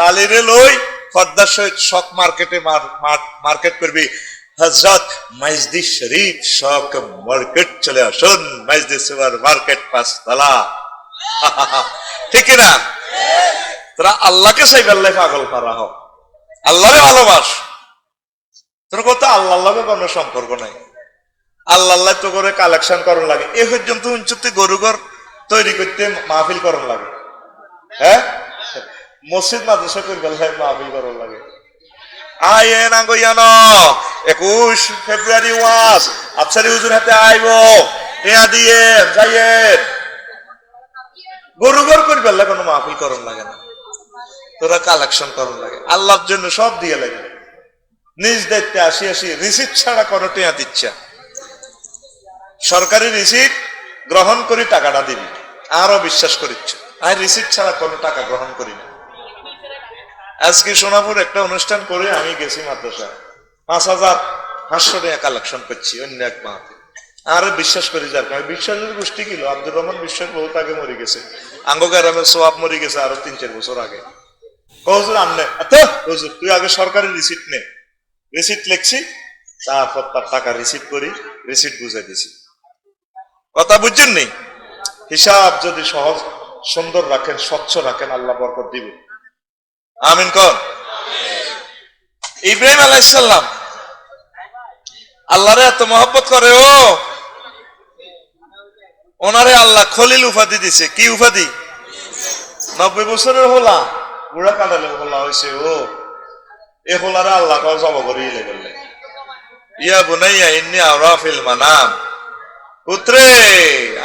শালিরে লই খদ্দার সহিত শক মার্কেটে মার্কেট করবি। হজরত মাইজদি শরীফ শক মার্কেট চলে আসুন। মাইজদি সুপার মার্কেট পাঁচতলা। ঠিক না তোরা আল্লাহকে সেই বেল্লাই পাগল করা হোক। আল্লাহরে ভালোবাস। তোর কত আল্লাহ লগে কোনো সম্পর্ক নাই। আল্লাহ আল্লাহ তো করে কালেকশন করন লাগে। এ পর্যন্ত উঞ্চতে গরুঘর তৈরি করতে মাহফিল করন লাগে। হ্যাঁ? মসজিদ মাদ্রাসা করে বেলায় মাহফিল করন লাগে। না গইয়ান একুশ ফেব্রুয়ারি হুজুর হাতে আইব। এয়া দিয়ে যাইয়ে গরুঘর করে বেলা কোনো মাহফিল লাগে না। তোরা কালেকশন করন লাগে। আল্লাহর জন্য সব দিয়ে লাগে। নিজ দায়িত্বে আসি আসি রিসিপ্ট ছাড়া কোনো টেয়া দিচ্ছা সরকারি রিসিপ্ট গ্রহণ করি, টাকাটা দিবি। আরও বিশ্বাস করিচ্ছ। আর রিসিপ্ট ছাড়া কোনো টাকা গ্রহণ করি না। আজকে সোনাপুর একটা অনুষ্ঠান করে আমি গেছি মাদ্রাসা। পাঁচ হাজার পাঁচশো টাকা কালেকশন করছি, অন্য এক মাহাতে। আর বিশ্বাস করি যার কারণ। বিশ্বাসের গোষ্ঠী কিলো আব্দুর রহমান বিশ্বাস বহুত আগে মরে গেছে। আঙ্গ সোয়াব মরে গেছে আরও তিন, চার বছর আগে। এত হুজুর তুই আগে সরকারি রিসিপ্ট নে। রিসিপ্ট লিখছি, তারপর তার টাকা রিসিভ করি রিসিপ্ট বুঝে দিছি। কথা বুঝছেন নি? হিসাব যদি সহজ, সুন্দর রাখেন, স্বচ্ছ রাখেন, আল্লাহ বরকত দিবে। আমিন কন ইব্রাহিম আলাইসাল্লাম আল্লাহরে এত মহব্বত করে, ও! ওনারে আল্লাহ খলিল উপাধি দিছে। কি উপাধি? নব্বই বছরের হোলা, বুড়া কাটালে হোলা হয়েছে ও! এ হোলারে আল্লাহ কাউ জব করে বললে ইয়া বুনাইয়া, ইন্নি আওরাফিল মানাম। পুত্রে,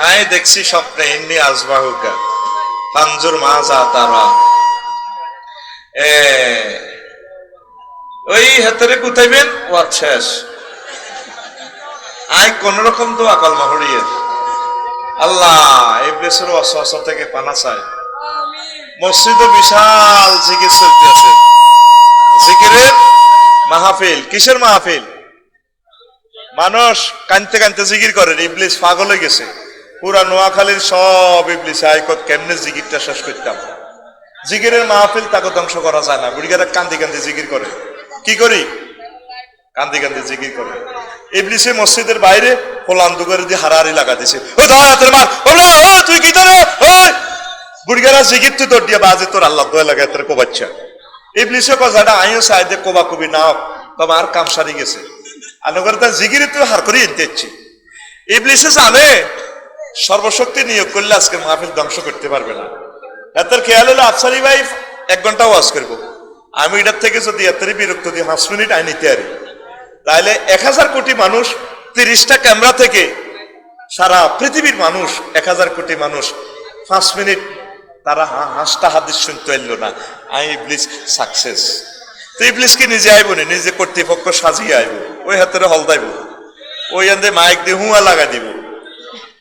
আয় দেখছি স্বপ্নে, ইন্নি আজবাহুকা পাঞ্জুর মাজা তারা এ ওই হাতেরে কুতাইবেন ওয়ার শেষ। আয়, কোন রকম তো আকল মাহড়িয়ে। আল্লাহ এই বেসের অসহসা থেকে পানা চায়। মসজিদে বিশাল জিকির চলতে আছে। জিকিরের মাহফিল, কিসের মাহফিল? মানুষ কানতে কানতে জিকির করেন ইবলিস পাগল হয়ে গেছে। পুরা নোয়াখালীর সব ইবলিস আইকত কেমনে জিকিরটা শেষ করতাম? জিকিরের মাহফিল তাকে ধ্বংস করা যায় না। বুড়িগারা কান্দি কান্দি জিকির করে। কি করি? কান্দি কান্দি জিকির করে। ইবলিসে মসজিদের বাইরে হোলান দুগারে দিয়ে হারাহারি লাগা দিছে। ও হাতের মার। ও না, ও তুই কি ধরে ওই বুড়িগারা জিকির তুই তোর দিয়ে বাজে তোর আল্লাহ দোয়া লাগে তোর কোবাচ্ছা ইবলিসে কথাটা আইও সাইদে কোবা কবি নাও তবে আর কাম সারি গেছে। আনুগর তার জিগিরে তুই হার করে এনতে ইচ্ছে ইবলিসে জানে সর্বশক্তি নিয়োগ করলে আজকে মাহফিল ধ্বংস করতে পারবে না। এতের খেয়াল হলো আফসারি ভাই এক ঘণ্টা ওয়াজ করব। আমি এটার থেকে যদি এতেরই বিরক্ত দিই, পাঁচ মিনিট আই নিতে পারি। তাহলে এক হাজার কোটি মানুষ, তিরিশটা ক্যামেরা থেকে সারা পৃথিবীর মানুষ, এক হাজার কোটি মানুষ, পাঁচ মিনিট তারা হাসটা হাদিস শুনতে এলো না। আই ইবলিস সাকসেস তো ইবলিস কি নিজে আইব না, নিজে কর্তৃপক্ষ সাজিয়ে আইব। ওই হাতের হলদাইব। ওই আন্দে মাইক দিয়ে হুয়া লাগা দিব।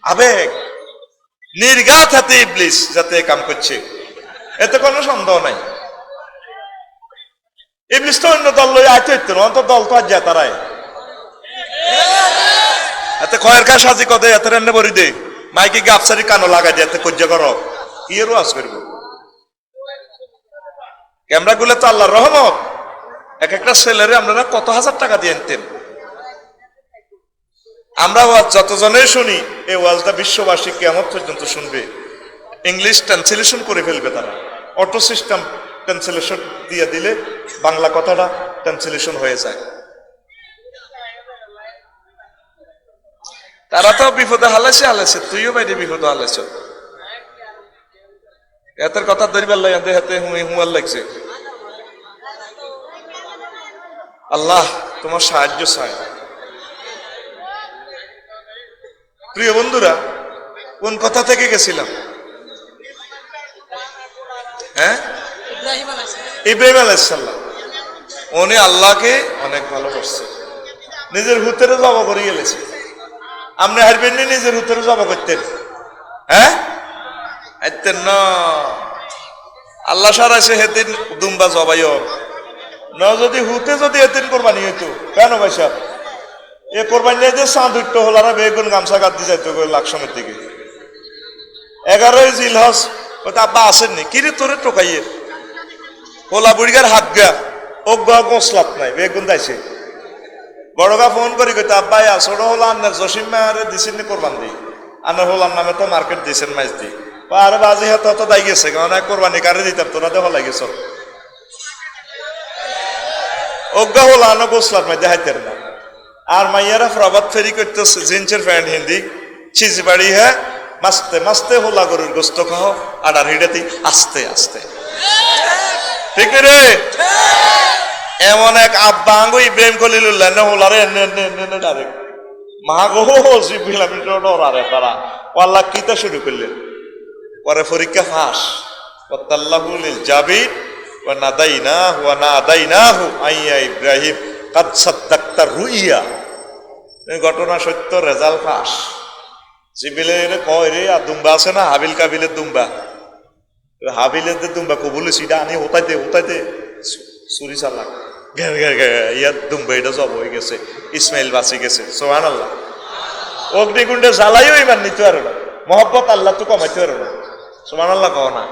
আবেগ। নির্গাত হাতে ইবলিস যাতে কাম করছে। এতে কোনো সন্দেহ নাই। ইবলিস তো অন্য দল লই আইতে হইতো না অন্তর দল তো আজ যা তারাই এতে কয়ের কা সাজি কদে, এতে রান্নে বরি দে। মাইকে গাপসারি কানো লাগাই দিয়ে এতে কজ্জা করো। কি এর ওয়াজ করব? ক্যামেরা গুলো তো আল্লাহর রহমত। এক একটা ছেলেরে আপনারা কত হাজার টাকা দিয়ে আনতেন? আমরা ওয়াজ যতজনের শুনি, এই ওয়াজটা বিশ্ববাসী কেমন পর্যন্ত শুনবে। ইংলিশ ট্রান্সলেশন করে ফেলবে তারা। অটো সিস্টেম ট্রান্সলেশন দিয়ে দিলে বাংলা কথাটা ট্রান্সলেশন হয়ে যায়। তারা তো বিপদে হালাইছে হালাইছে তুইও বাইরে বিপদে হালাইছ এতের কথা ধরিবার লাগে হাতে হাতে হুঁয়ার লাগছে। আল্লাহ, তোমার সাহায্য চাই প্রিয় বন্ধুরা কোন কথা থেকে গেছিলাম? হ্যাঁ? ইব্রাহিম আলাইসাল্লাম উনি আল্লাহকে অনেক ভালোবাসছে। নিজের হুতেরে জবা করে গেলেছে। আপনি হারবেন নি নিজের হুতেরে জবা করতেন? হ্যাঁ? আইতেন না। আল্লাহ সারাইছে হেতেন দুম্বা জবাইও। ন যদি হুতে যদি হেতেন কোরবানি হইতো। কেন ভাই সাহেব? এ কোরবানি যে চাঁদ উঠতে হলারা বেগুন গামছা গাদ যাইতো লাকসমের দিকে। এগারোই জিলহস ওটা আব্বা আসেননি। কিরে তোরে টোকাইয়ের হোলা বুড়িগার হাত গা অজ্ঞা গোসলাত নাই বেগুন দাইছে। বড়গা ফোন করি কইতে আব্বাই আসড় হলো আন্নার জসিম মায়ারে দিছেন কোরবান দি। আন্নার হলার নামে তো মার্কেট দিছেন মাইজ দি। আর বাজি হাতে তো দাই গেছে কারণ কোরবানি কারে দিতাম, তোরা দেহ লাগেছ অজ্ঞা হলো আনো গোসলাত মাই দেখাইতেন না। আর মাইয়ারা প্রবাদ ফেরি করতেছে জিন্সের প্যান্ট হিন্দি। চিজ বাড়ি হ্যাঁ মাস্তে মাস্তে হোলা গরুর গোস্ত খাও আডার হিডাতি আস্তে আস্তে। ঠিক রে? এমন এক আব্বা আঙ্গু ইব্রাহিম কলিলুল্লাহ, না ডাইরেক্ট মা গো জিবিলাম ডরারে তারা আল্লাহ কিতা শুরু করলেন পরে পরীক্ষা ফাঁস। ওয়াতাল্লাহুল জাবির, ওয়া নাদাইনাহু ওয়া নাদাইনাহু আইয়া ইব্রাহিম, কাদ সাদ্দাক্তা রুইয়া। ঘটনা সত্য, রেজাল্ট ফাঁস। জিবিলের কয় রে, আর দুম্বা আছে না, হাবিল কাবিলের দুম্বা। হাবিলের যে দুম্বা, কবুলে সিটা আনি হোতাইতে হোতাইতে চুরি চালাক। ঘের ঘের ঘের ইয়ার দুম্বা, এটা জব হয়ে গেছে, ইসমাইল বাঁচি গেছে সোহান আল্লাহ অগ্নিকুণ্ডে জ্বালাইও ইমান নিতে পারো না, মহব্বত আল্লাহ তো কমাইতে পারো না সোহান আল্লাহ কহ না।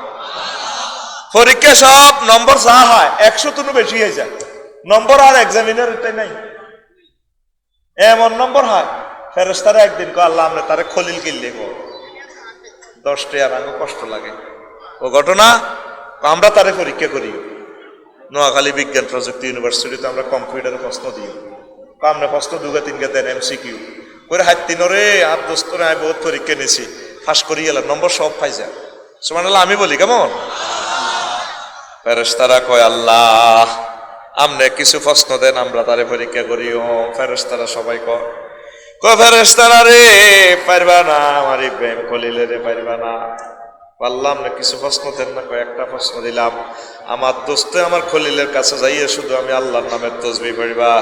পরীক্ষা সব নম্বর যা হয়, একশো তো বেশি হয়ে যায়। নম্বর আর এক্সামিনার এটাই নাই। এমন নম্বর হয় ফেরেস্তারা একদিন কো আল্লাহ, আমরা তারে খলিল কিনলে গো দশটি আর আগে কষ্ট লাগে। ও ঘটনা আমরা তারে পরীক্ষা করি। নোয়াখালী বিজ্ঞান প্রযুক্তি ইউনিভার্সিটিতে আমরা কম্পিউটারে প্রশ্ন দিই। আমরা প্রশ্ন দুগা তিনগা, দেন এমসিকিউ। করে হাত তিনরে আর দোস্তরে আমি বহুত পরীক্ষা নিয়েছি ফাঁস করি গেলাম নম্বর সব পাই যায় সমান আমি বলি, কেমন? ফেরেস্তারা কয়, আল্লাহ আমনে কিছু প্রশ্ন দেন, আমরা তারে পরীক্ষা করি। ও ফেরেস্তারা সবাই কয় ফেরেস্তারা রে, পারবা না আমার ইব্রাহিম খলিলে রে, পারবা না। পারলাম না কিছু প্রশ্ন দেন না কয়েকটা প্রশ্ন দিলাম। আমার দোস্তে আমার খলিলের কাছে যাইয়ে শুধু আমি আল্লাহর নামের তসবি পড়বা।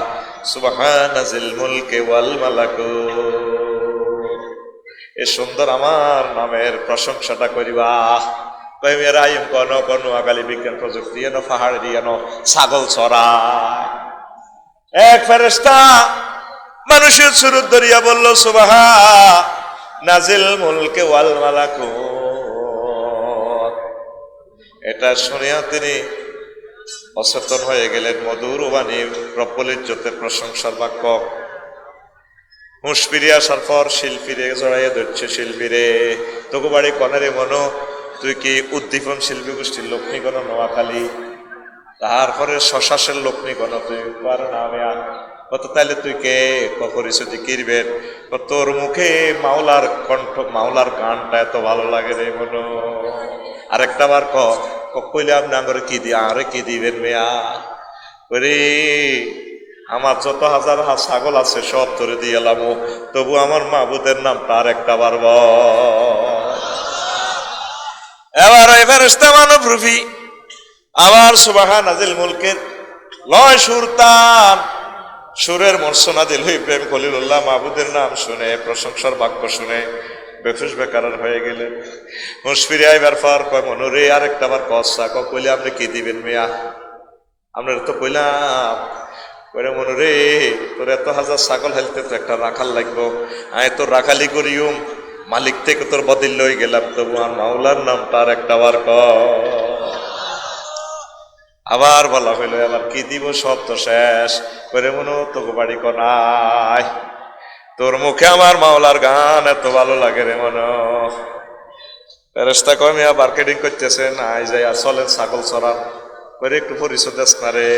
সুবহানাজিল মুলকে ওয়াল মালাকু। এ সুন্দর আমার নামের প্রশংসাটা করিবা। আইম কন কন আগালি বিজ্ঞান প্রযুক্তি, এনো পাহাড় এনো ছাগল চড়ায়। এক ফেরেস্তা মানুষের সুরত ধরিয়া বলল সুবাহা নাজিল মুলকে ওয়াল মালাকু এটা শুনিয়া তিনি অচেতন হয়ে গেলেন। মধুর বাণী প্রবলিজ্জতের প্রশংসার বাক্য। হুঁশ ফিরে আসার পর শিল্পীরে জড়াইয়া ধরছে শিল্পীরে তোকে বাড়ি কনারে মনো তুই কি উদ্দীপন শিল্পী গোষ্ঠীর লক্ষ্মী গণ নোয়াখালী? তারপরে শশাসের লক্ষ্মী গণ তুই পার নামে কত তাইলে তুই কে? করিস কিরবেন? তোর মুখে মাওলার কণ্ঠ, মাওলার গানটা এত ভালো লাগে রে মনো। আরেকটা বার কইলে আপনি আঙ্গরে কি দি আরে কি দিবেন মেয়া ওরে, আমার যত হাজার ছাগল আছে সব তোরে দিয়ে এলাম তবু আমার মাহবুদের নাম তার একটা বার বল। এবার এবার মানব রুফি আবার সুবাহা নাজিল মুলকের লয় সুরতান সুরের মর্সনা দিল ইব্রাহিম খলিলুল্লাহ মাহবুদের নাম শুনে, প্রশংসার বাক্য শুনে বেফুস বেকার হয়ে গেলেন হুঁশ ফিরে আইবার পর কয় মনুরে আরেকটা আবার কসা ক, কইলে আপনি কি দিবেন মিয়া? আপনার তো কইলাম। কইরে মনুরে তোর এত হাজার ছাগল হেলতে তো একটা রাখাল লাগবো। আয় তোর রাখালি করিউম। মালিক থেকে তোর বদিল লই গেলাম, তবু আর মাওলার নাম তার একটা বার ক আবার বলা হইল আবার কি দিব সব তো শেষ, করে মনে তোকে বাড়ি কনাই তোর মুখে আমার মাওলার গান এত ভালো লাগে রে মনে ফেরেস্তা কমিয়া মার্কেটিং করতেছেন আই যাই আসলে ছাগল চড়ান, করে একটু পরিচয় দেস না রে।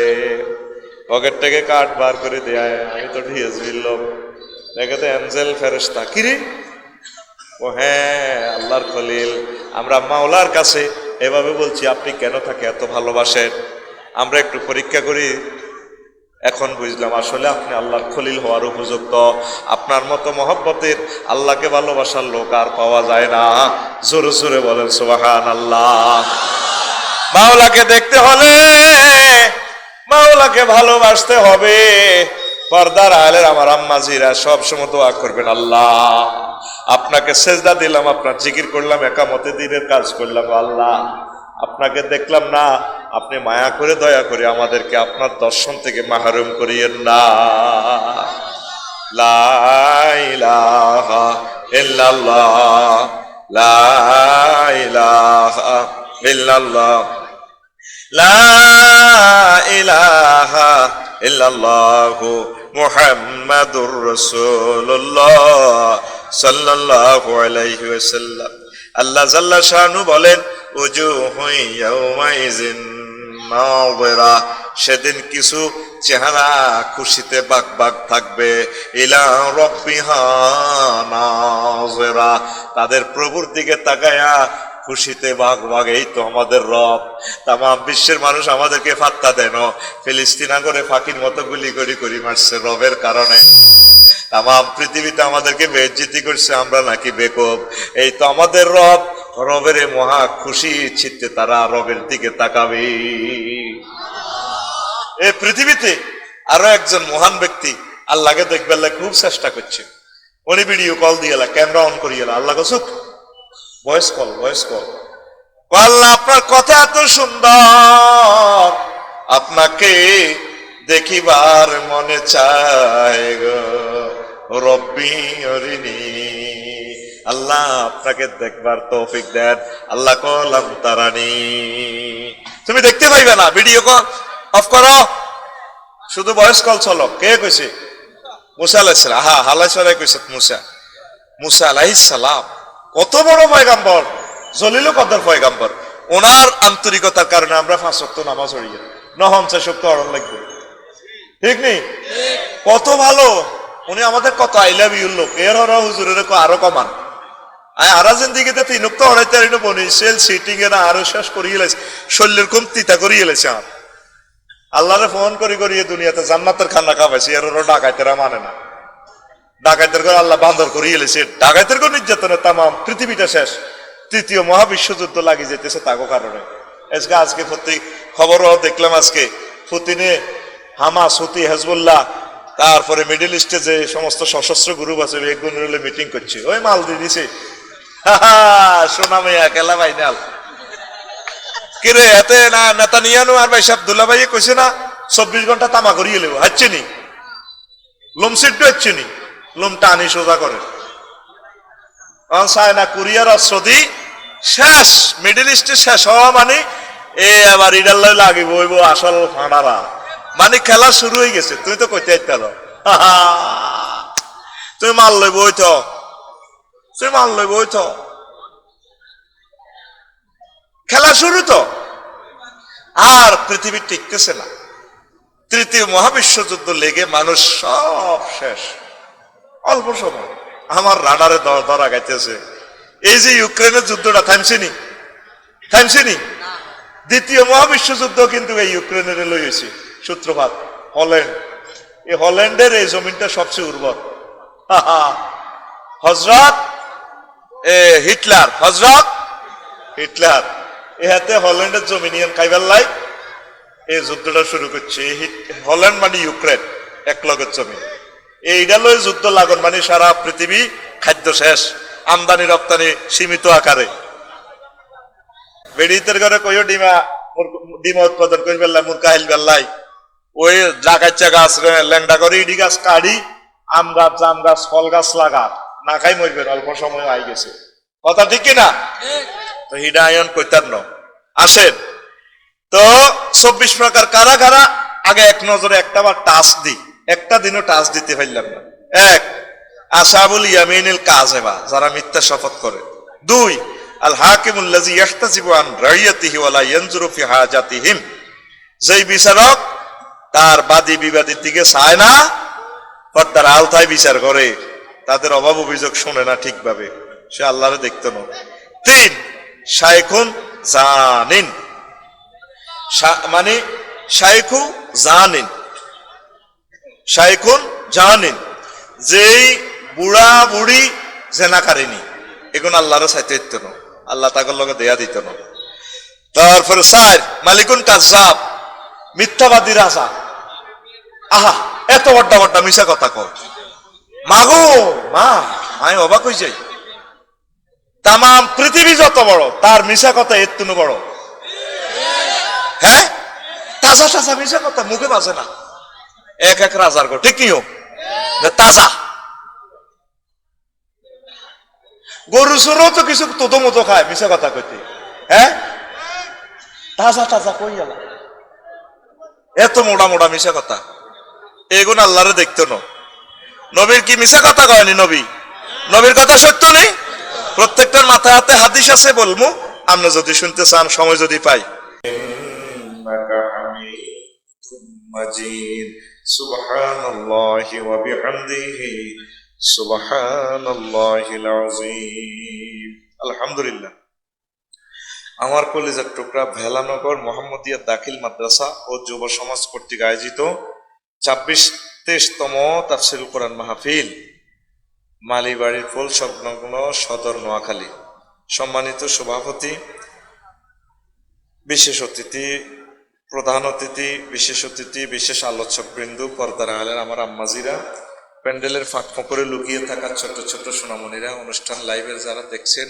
পকেট থেকে কাঠ বার করে দেয়, আমি তো ঢিয়েছ বিল্লম দেখে তো অ্যাঞ্জেল ফেরেস্তা কিরে ও হ্যাঁ আল্লাহর খলিল। আমরা মাওলার কাছে এভাবে বলছি, আপনি কেন তাকে এত ভালোবাসেন? আমরা একটু পরীক্ষা করি। এখন বুঝলাম, আসলে আপনি আল্লাহর খলিল হওয়ার উপযুক্ত। আপনার মতো মহব্বতের আল্লাহকে ভালোবাসার লোক আর পাওয়া যায় না। জোরে জোরে বলেন সুবাহান আল্লাহ মাওলাকে দেখতে হলে মাওলাকে ভালোবাসতে হবে। পর্দার আলের আমার আম্মাজিরা সব সময় দোয়া করবেন, আল্লাহ। আপনাকে সেজদা দিলাম, আপনার জিকির করলাম, একামতে দিনের কাজ করলাম, আল্লাহ। আপনাকে দেখলাম না, আপনি মায়া করে, দয়া করে আমাদেরকে আপনার দর্শন থেকে মাহরুম করিয়েন না। লা ইলাহা ইল্লাল্লাহ, লা ইলাহা ইল্লাল্লাহ, লা ইলাহা ইল্লাল্লাহু মুহাম্মাদুর রাসূলুল্লাহ। সেদিন কিছু চেহারা খুশিতে বাক বাক থাকবে তাদের প্রভুর দিকে তাকায়া খুশিতে বাঘ বাঘ এই তো আমাদের রব। তামাম বিশ্বের মানুষ আমাদেরকে ফাত্তা দেন। ফিলিস্তিনা করে ফাঁকির মতো গুলি করি করি মারছে রবের কারণে। তাম পৃথিবীতে আমাদেরকে বেজ্জিতি করছে, আমরা নাকি বেকব এই তো আমাদের রব, রবের মহা খুশি চিত্তে তারা রবের দিকে তাকাবে। এই পৃথিবীতে আরও একজন মহান ব্যক্তি আল্লাহকে দেখবার লাগে খুব চেষ্টা করছে। উনি ভিডিও কল দিয়ে ক্যামেরা অন করিয়ে আল্লাহ কসুক। ভয়েস কল ভয়েস কল আল্লাহ, আপনার কথা এত সুন্দর। আপনাকে দেখিবার মনে চায় গো। রব্বি আল্লাহ আপনাকে দেখবার তৌফিক দেন। আল্লাহ কলাম তারানি। তুমি দেখতে পাইবে না ভিডিও কল অফ করো। শুধু ভয়েস কল চলো। কে কইছে? মুসা আলাইসালাম হা হালাইসালাই কইছে মুসা। মুসা আলাইহিস সালাম কত বড় পয়গাম্বর জলিল কদর পয়গাম্বর। ওনার আন্তরিকতার কারণে আমরা পাঁচ শক্ত নামাজ হরিয়ে নহম চার শক্ত অরণ লাগবে। ঠিক নেই কত ভালো। উনি আমাদের কত আই লাভ ইউর লোক এর হরা হুজুরের আরও কমান। আরা জিন্দিগিতে তিন তো হরাইতে আরিনো বনি সিটিং এর আরও শেষ করিয়ে লাইছে, শরীরের কম তিতা করিয়ে লাইছে আমার আল্লাহরে ফোন করি করিয়ে দুনিয়াতে জান্নাতের খান্না খাওয়াইছে এর ওরা ডাকাইতেরা মানে না। ডাকাইতের করে আল্লাহ বান্দর করিয়ে এলেছে ডাকাইতের করে নির্যাতনে তাম পৃথিবীটা শেষ। তৃতীয় মহাবিশ্বযুদ্ধ লাগিয়ে যেতেছে তাগো কারণে। আজকে আজকে প্রতি খবরও দেখলাম আজকে। পুতিনে হামাস হুতি হেজবুল্লাহ তারপরে মিডিল ইস্টে যে সমস্ত সশস্ত্র গ্রুপ আছে বেগুন মিটিং করছে। ওই মাল দিয়ে দিছে সোনা কেলা বাইনাল কিরে, এতে না নেতা নিয়ানো আর ভাই সাবদুল্লাহ ভাই কইছে না, চব্বিশ ঘণ্টা তামা করিয়ে লেবো হাচ্ছে নি? লোম সিদ্ধ হচ্ছে নি? লোম টানি সোজা করে। চায়না কোরিয়ার আর সৌদি শেষ মিডিল ইস্টে শেষ হওয়া মানে এ আবার ইডার লই লাগিব আসল ফাঁড়ারা। মানে খেলা শুরু হয়ে গেছে তুই তো কইতে আইতাল তুই মাল লইব ওই তো তুই মাল লইব ওই তো খেলা শুরু তো। আর পৃথিবী টিকতেছে না। তৃতীয় মহাবিশ্বযুদ্ধ লেগে মানুষ সব শেষ। অল্প সময়। আমার রাডারে ধরা গাইতেছে এই যে ইউক্রেনের যুদ্ধটা থামছেনি থামছেনি দ্বিতীয় মহাবিশ্বযুদ্ধ কিন্তু এই ইউক্রেনের লইয়েছে। সূত্রপাত, হল্যান্ড। এই হল্যান্ডের এই জমিনটা সবচেয়ে উর্বর। হজরত হিটলার। হজরত হিটলার। এ হাতে হল্যান্ডের জমিনিয়ান কাইবাল্লাই এই যুদ্ধটা শুরু করছে। হল্যান্ড মানে ইউক্রেন এক লগের জমি এইটা লই যুদ্ধ লাগন মানে সারা পৃথিবী খাদ্য শেষ, আমদানি রপ্তানি সীমিত আকারে। বেড়িতের ঘরে কইও ডিমা ডিমা উৎপাদন করি বেল্লাই মুরকা হিল বেল্লাই ওই জাগাচ্চা গাছ রে, ল্যাংডা করে ইডি গাছ কাড়ি, আম গাছ, জাম গাছ, ফল গাছ লাগা না খাই মরবেন অল্প সময় আই গেছে। কথা ঠিক কিনা? তো হিডায়ন কইতার ন। আসেন। তো চব্বিশ প্রকার কারা কারা? আগে এক নজরে একটা বার টাচ দি। একটা দিনও টাচ দিতে পারলাম না। এক, আসাবুল ইয়ামিনুল কাজেবা যারা মিথ্যা শপথ করে। দুই, আল হাকিমুল্লাজি ইয়াহতাজিবু আন রাইয়াতিহি ওয়ালা ইয়ানজুরু ফি হাজাতিহিম। যেই বিচারক তার বাদী বিবাদীর দিকে চায় না পর্দার আলতায় বিচার করে। তাদের অভাব অভিযোগ শোনে না ঠিকভাবে। সে আল্লাহরে দেখতো না। তিন, শাইখুন জানিন। মানে শাইখু জানিন। শাইখুন জানিন। যেই বুড়া বুড়ি জেনাকারিনী এগুন আল্লাহর সাইতে দিত না। আল্লাহ তাকে লগে দেয়া দিত না। তারপরে স্যার মালিকুন কাজাব মিথ্যাবাদী রাজা। আহা, এত বড্ডা বড্ডা মিশা কথা কর মাগো, মা, আমি অবাক হয়ে যাই। তাম পৃথিবী যত বড়, তার মিশা কথা এর তুনু বড়। হ্যাঁ? তাজা তাজা মিশা কথা মুখে বাজে না। এক এক রাজার গো ঠিক নিও তাজা। গরু সরও তো কিছু তোদো মতো খায় মিশা কথা কইতে। হ্যাঁ? তাজা তাজা কই গেলা এত মোটা মোটা মিশা কথা। এগুন আল্লাহরে দেখতো না। নবীর কি মিশা কথা কয়নি নবী? নবীর কথা সত্য নেই? প্রত্যেকটার মাথা হাতে হাদিস আছে বলব আমরা যদি শুনতে চান, সময় যদি পাই। আলহামদুলিল্লাহ। আমার কলেজের টুকরা ভেলানগর মোহাম্মদিয়া দাখিল মাদ্রাসা ও যুব সমাজ কর্তৃক আয়োজিত ছাব্বিশ তেইশতম তাফসিল কোরআন মাহফিল, মালিবাড়ির ফুল সংলগ্ন সদর নোয়াখালী। সম্মানিত সভাপতি, বিশেষ অতিথি, প্রধান অতিথি, বিশেষ অতিথি, বিশেষ আলোচক বৃন্দু পর্দার আলের আমার আম্মাজিরা, প্যান্ডেলের ফাঁক ফোকরে লুকিয়ে থাকা ছোট ছোট সোনামণিরা, অনুষ্ঠান লাইভের যারা দেখছেন,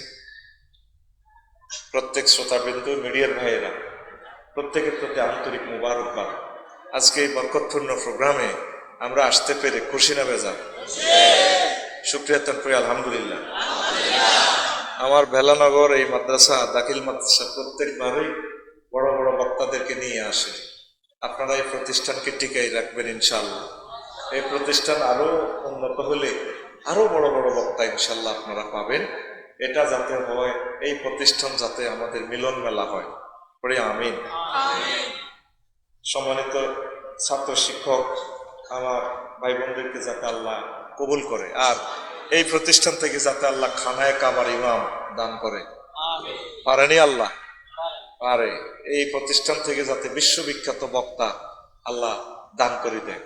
প্রত্যেক শ্রোতাবৃন্দু, মিডিয়ার ভাইয়েরা, প্রত্যেকের প্রতি আন্তরিক মুবারকবাদ। আজকে এই বরকতপূর্ণ প্রোগ্রামে আমরা আসতে পেরে খুশি না বেজা শুক্রিয়া তনপুরি আলহামদুলিল্লাহ। আমার ভেলানগর এই মাদ্রাসা দাখিল মাদ্রাসা প্রত্যেকবারই বড় বড় বক্তাদেরকে নিয়ে আসে। আপনারা এই প্রতিষ্ঠানকে টিকাই রাখবেন ইনশাল্লাহ এই প্রতিষ্ঠান আরও উন্নত হলে আরও বড় বড় বক্তা ইনশাল্লাহ আপনারা পাবেন। এটা যাতে হয়, এই প্রতিষ্ঠান যাতে আমাদের মিলন মেলা হয়। পড়ে আমিন। সম্মানিত ছাত্র শিক্ষক আমার ভাই বোনদেরকে যাতে আল্লাহ কবুল করে। আর এই প্রতিষ্ঠান থেকে যাতে আল্লাহ খানায় কাবার ইমাম দান করে। পারেনি আল্লাহ? পারে। এই প্রতিষ্ঠান থেকে যাতে বিশ্ববিখ্যাত বক্তা আল্লাহ দান করে দেয়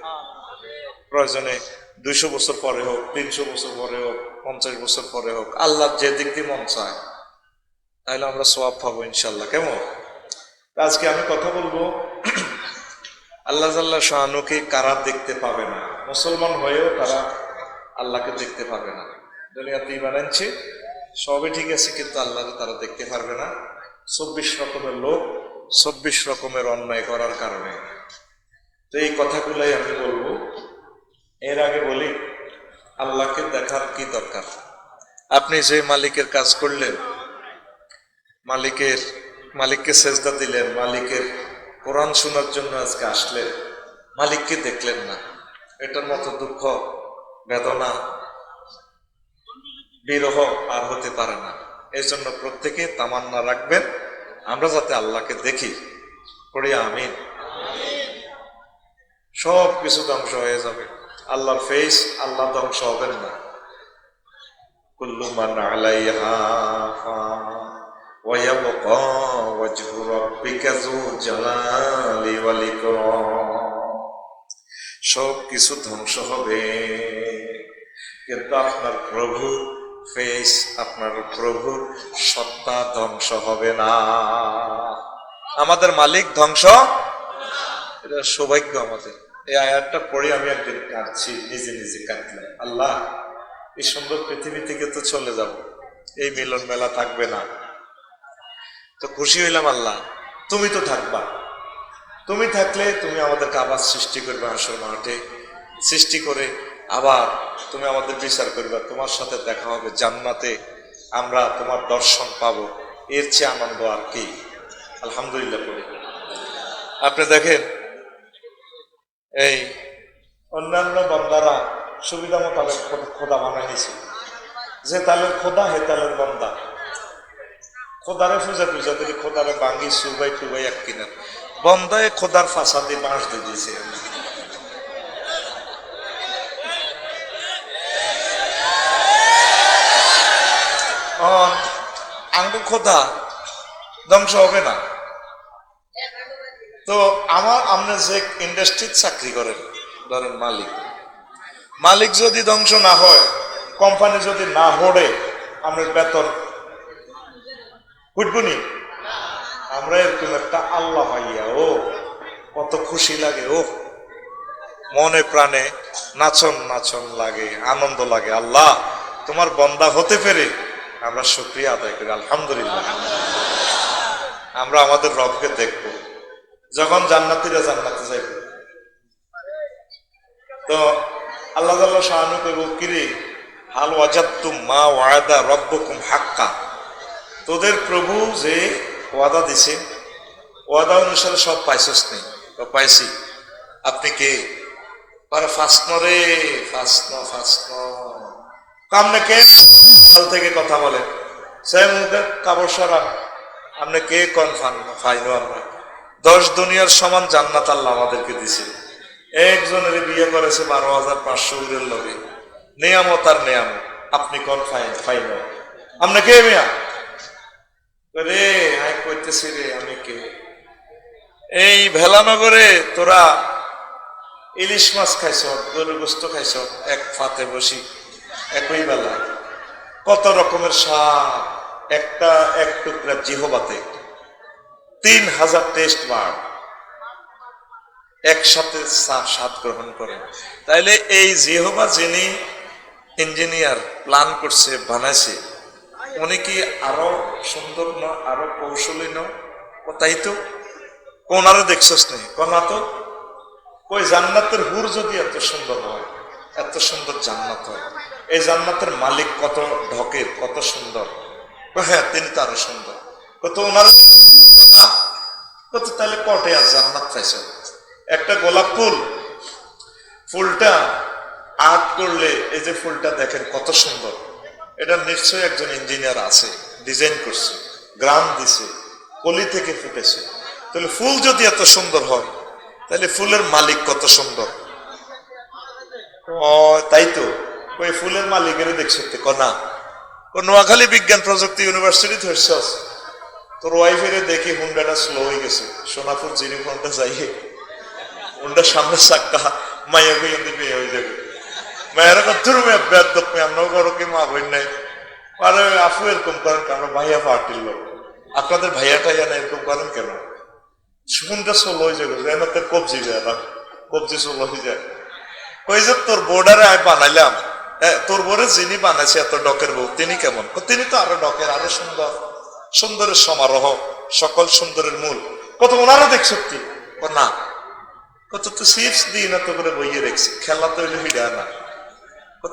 প্রয়োজনে দুইশো বছর পরে হোক তিনশো বছর পরে হোক পঞ্চাশ বছর পরে হোক আল্লাহ যে দিক দিয়ে মন চায় তাহলে আমরা সোয়াব পাবো ইনশাল্লাহ কেমন? আজকে আমি কথা বলব আল্লাহ জাল্লাহ শাহানুকে কারা দেখতে পাবে না? মুসলমান হয়েও তারা আল্লাহকে দেখতে পাবে না। দুনিয়াতে ইমান আনছে, সবই ঠিক আছে, কিন্তু আল্লাহকে তারা দেখতে পারবে না। চব্বিশ রকমের লোক চব্বিশ রকমের অন্যায় করার কারণে। তো এই কথাগুলাই আমি বলব। এর আগে বলি, আল্লাহকে দেখার কি দরকার? আপনি যে মালিকের কাজ করলেন, মালিকের, মালিককে সেজদা দিলেন, মালিকের কোরআন শোনার জন্য আজকে আসলেন মালিককে দেখলেন না। এটার মতো দুঃখ, বেদনা, বিরহ আর হতে পারে না। এই জন্য প্রত্যেকে তামান্না রাখবেন। আমরা যাতে আল্লাহকে দেখি। পড়ি আমিন। সব কিছু ধ্বংস হয়ে যাবে। আল্লাহর ফেস আল্লাহ ধ্বংস হবেন না। কুল্লু মান আলাইহা ويبقى وجه ربك ذو الجلال والإكرام সব কিছু ধ্বংস হবে কিন্তু আপনার প্রভু ফেস আপনার প্রভু সত্তা ধ্বংস হবে না আমাদের মালিক ধ্বংস এটা সৌভাগ্য আমাদের এই আয়াতটা পড়ে আমি একদিন কাঁদছি নিজে নিজে কাঁদলাম আল্লাহ এই সুন্দর পৃথিবী থেকে তো চলে যাব এই মিলন মেলা থাকবে না তো খুশি হইলাম আল্লাহ। তুমি তো থাকবা। তুমি থাকলে তুমি আমাদেরকে আবার সৃষ্টি করবে আসর মাঠে। সৃষ্টি করে আবার তুমি আমাদের বিচার করবে। তোমার সাথে দেখা হবে জান্নাতে। আমরা তোমার দর্শন পাবো। এর চেয়ে আনন্দ আর কি। আলহামদুলিল্লাহ করি আপনি দেখেন, এই অন্যান্য বন্দারা সুবিধা মোতাবেক খোদা বানাই নিয়েছে যে তালের খোদা, হে তালের বন্দা। খোদারে পূজা পূজা করি খোদারে বাঙ্গি সুবাই টুবাই এক কিনা। বন্দায় খোদার ফাঁসা দিয়ে বাঁশ দিয়ে দিয়েছে। আঙ্গু খোদা, ধ্বংস হবে না। তো আমার, আপনি যে ইন্ডাস্ট্রির চাকরি করেন, ধরেন মালিক। মালিক যদি ধ্বংস না হয়, কোম্পানি যদি না হড়ে, আপনার বেতন উঠবনি? আমরা এরকম একটা আল্লাহ ভাইয়া, ও, কত খুশি লাগে, ও। মনে প্রাণে নাচন নাচন লাগে, আনন্দ লাগে। আল্লাহ, তোমার বন্দা হতে পেরে আমরা শুক্রিয়া আদায় করি, আলহামদুলিল্লাহ। আমরা আমাদের রবকে দেখব। যখন জান্নাতিরা জান্নাতে যাইব। তো আল্লাহ আল্লাহ শাহানু কইব, কিরে, হাল ওয়াজাত্তুম মা ওয়াদা রব্বকুম হাক্কা? তোদের প্রভু যে ওয়াদা দিছে, ওয়াদা অনুসারে সব পাইছস নেই পাইছি। আপনি কে? পরে ফাঁসন রে, ফাঁসন ফাঁসন। আপনি কে? কাল থেকে কথা বলে। সে মুখে কাবর সরা আপনি কে? কন ফান ফাইনো আমরা। দশ দুনিয়ার সমান জান্নাত আল্লাহ আমাদেরকে দিছে। একজনের বিয়ে করেছে বারো হাজার পাঁচশো উরের লগে নিয়ামত আর নিয়ামত। আপনি কোন ফাইন ফাইন আপনি কে মিয়া? রে আই কইতেছি রে আমি কে এই ভেলানগরে তোরা ইলিশ মাছ খাইছ গরু গোস্ত খাইছ, এক ফাতে বসি, একই বেলা। কত রকমের স্বাদ, একটা, এক টুকরা জিহবাতে। তিন হাজার টেস্ট বার একসাথে স্বাদ গ্রহণ করেন। তাইলে এই জিহবা যিনি ইঞ্জিনিয়ার, প্ল্যান করছে, বানাইছে উনি কি আরও সুন্দর ন, আরও কৌশলী ন। তাই তো, কোনারে দেখছস নেই? কোনা তো? কই, জান্নাতের হুর যদি এত সুন্দর হয়, এত সুন্দর জান্নাত হয়, এই জান্নাতের মালিক কত ঢকের কত সুন্দর। হ্যাঁ তিনি তো আরও সুন্দর। কত ওনার কত তাহলে কটে আর জান্নাত পাইছে? একটা গোলাপ ফুল। ফুলটা আর্ট করলে এই যে ফুলটা দেখেন কত সুন্দর। এটা নিশ্চয়ই একজন ইঞ্জিনিয়ার আছে ডিজাইন করছে, গ্রাম দিছে, কলি থেকে ফুটেছে। তাহলে ফুল যদি এত সুন্দর হয়, তাহলে ফুলের মালিক কত সুন্দর? তাই তো। ওই ফুলের মালিকের দেখছ তো কনা নোয়াখালী বিজ্ঞান প্রযুক্তি ইউনিভার্সিটি ধরছস তোর ওয়াইফের দেখি হুন্ডাটা স্লো হয়ে গেছে, সোনাপুর যাইয়ে হুন্ডা সামনে চাক্কা, মাইয়া এমনি হয়ে যাবে মায়ের কথা মেয়ে নাই। আরে আপু এরকম করেন কেন? ভাইয়া পার্টির আপনাদের ভাইয়া টাইয়া না এরকম করেন কেন? সুন্দর সোলো হয়ে যাবে। যেন তোর কবজি যায় কবজি সোলো হয়ে যায়। ওই যে তোর বোর্ডারে আমি বানাইলাম। তোর বোর্ডে যিনি বানাইছে এত ডকের বউ, তিনি কেমন? তিনি তো আরও ডকের, আরও সুন্দর। সুন্দরের সমারোহ, সকল সুন্দরের মূল। কত ওনারও দেখ সত্যি। না। কত তো চিপস দিই না তো করে বইয়ে রেখছি। খেলা তো হইলে হিডা না।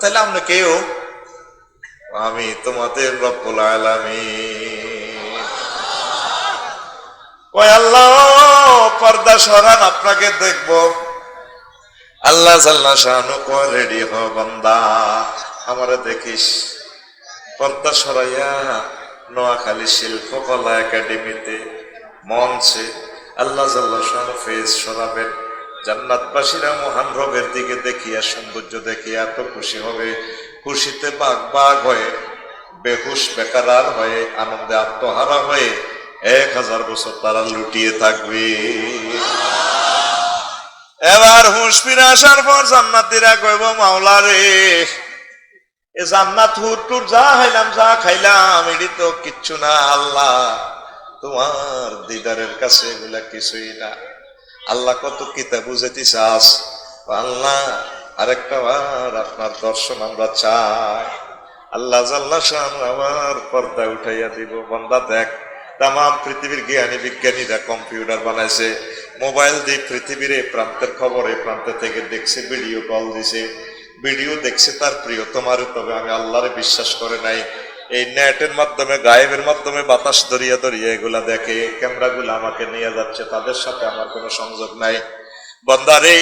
তাহলে আমরা কেউ? আমি তোমাদের রব্বুল আলামিন। ওই আল্লাহ, পর্দা সরান, আপনাকে দেখব। আল্লাহ জাল্লা শাহানু কয়, রেডি হ বান্দা, আমারে দেখিস। পর্দা সরাইয়া নোয়াখালী শিল্পকলা একাডেমিতে মঞ্চে আল্লাহ জাল্লা শাহানু ফেজ সরাবেন। জান্নাতবাসীরা মহান রবের দিকে দেখিয়া, সৌন্দর্য দেখিয়া এত খুশি হবে। খুশিতে বাঘ বাঘ হয়ে, বেহুশ বেকারার হয়ে, আনন্দে আত্মহারা হয়ে এক হাজার বছর তারা লুটিয়ে থাকবে। এবার হুঁশ ফিরে আসার পর জান্নাতিরা কইব, মাওলা রে, এ জান্নাত হুর টুর যা খাইলাম যা খাইলাম, এটি তো কিচ্ছু না, আল্লাহ। তোমার দিদারের কাছে এগুলা কিছুই না। আল্লাহ কত কিতা বুঝাতে চাস। আল্লাহ আরেকটা বার আপনার দর্শন আমরা চাই। আল্লাহ জাল্লা আমার পর্দা উঠাইয়া দিব। বন্দা দেখ তাম পৃথিবীর জ্ঞানী বিজ্ঞানীরা কম্পিউটার বানাইছে। মোবাইল দিয়ে পৃথিবীর এই প্রান্তের খবর এই প্রান্ত থেকে দেখছে, ভিডিও কল দিছে। ভিডিও দেখছে তার প্রিয় তোমার তবে আমি আল্লাহরে বিশ্বাস করে নাই। এই নেটের মাধ্যমে, গায়েবের মাধ্যমে বাতাস দরিয়া দরিয়া এগুলা দেখে ক্যামেরাগুলো আমাকে নিয়ে যাচ্ছে, তাদের সাথে আমার কোনো সংযোগ নাই। বন্দারে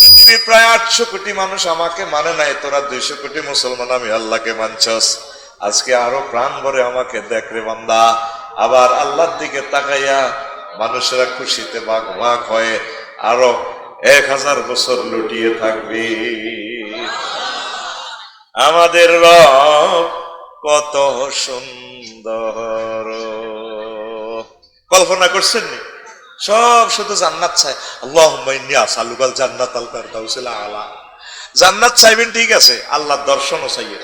পৃথিবীর প্রায় আটশো কোটি মানুষ আমাকে মানে নাই, তোরা দুইশো কোটি মুসলমান, আমি আল্লাহকে মানছস। আজকে আরও প্রাণ ভরে আমাকে দেখ রে বান্দা। আবার আল্লাহর দিকে তাকাইয়া মানুষেরা খুশিতে বাঘ বাঘ হয়ে আরও এক হাজার বছর লুটিয়ে থাকবে। আমাদের রব কত সুন্দর। কল্পনা করছেন নি সব শুধু জান্নাত চাই আল্লাহ আসালুকাল জান্নাত আল জান্নাত চাইবেন ঠিক আছে আল্লাহ দর্শনও চাইবেন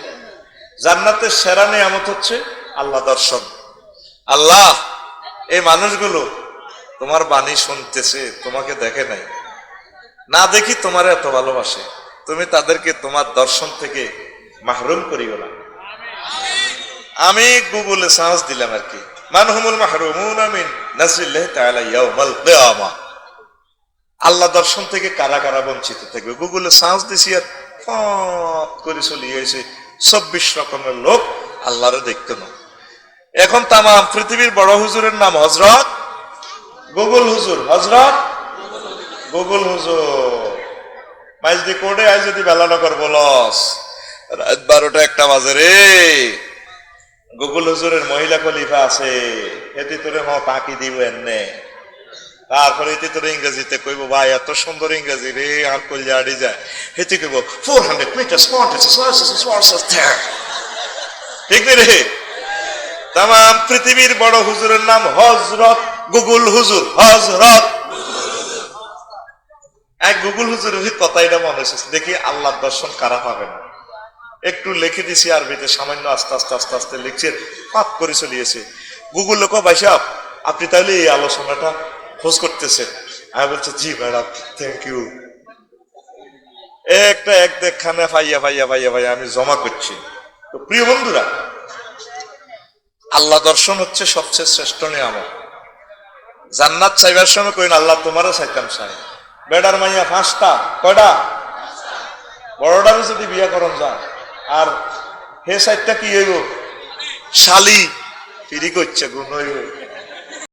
জান্নাতের সেরা নিয়ামত হচ্ছে আল্লাহ দর্শন। আল্লাহ, এই মানুষগুলো তোমার বাণী শুনতেছে, তোমাকে দেখে নাই। না দেখি তোমার এত ভালোবাসে। তুমি তাদেরকে তোমার দর্শন থেকে মাহরুম করিও না। আমি গুগলে সাহস দিলাম আর কি। মানহুমুল মাহরুমুন আমিন, নাসরিল্লাহ তাআলা ইয়াউমাল কিয়ামা। আল্লাহ দর্শন থেকে কারা কারা বঞ্চিত থাকবে? গুগলে সাহস দিছি আর ফট করে চলে গেছে চব্বিশ রকমের লোক আল্লাহরে দেখতো না এখন তাম পৃথিবীর বড় হুজুরের নাম হজরত গুগল হুজুর। হজরত গুগল হুজুর। মাইজদি কোডে আজ যদি বেলানগর বলস। রাত বারোটা একটা বাজে রে। গুগল হুজুরের মহিলা খলিফা আছে এতে তোরে হ পাকি দিব এনে। তারপরে এতে তোর ইংরেজিতে কইব, ভাই, এত সুন্দর ইংরেজি রে, আর কইলে আড়ি যায়। হেতে কইব ফোর হান্ড্রেড মিটার ঠিক রে? তাম পৃথিবীর বড় হুজুরের নাম হজরত গুগল হুজুর হজরত এক গুগল হুজুরের কথা এটা মনে হয়েছে দেখি আল্লাহ দর্শন কারা পাবে না। একটু লিখে দিছি আরবিতে, সামান্য আস্তে আস্তে আস্তে আস্তে লিখছে পাপ করে চলিয়েছে। গুগল লোক ভাইসাব আপনি তাহলে এই আলোচনাটা খোঁজ করতেছেন। আমি বলছি, জি ম্যাডাম থ্যাংক ইউ একটা এক দেখখানে ফাইয়া ফাইয়া ফাইয়া ফাইয়া আমি জমা করছি। তো প্রিয় বন্ধুরা, আল্লাহ দর্শন হচ্ছে সবচেয়ে শ্রেষ্ঠ নিয়ামত। জান্নাত চাইবার সময় কইন, আল্লাহ তোমারও চাইতাম চাই। বেডার মাইয়া, পাঁচটা, কয়টা? বড়টারও যদি বিয়া করন যায় আর হে সাইডটা কি হইব? শালি। ফিরি করছে গুণ হইব।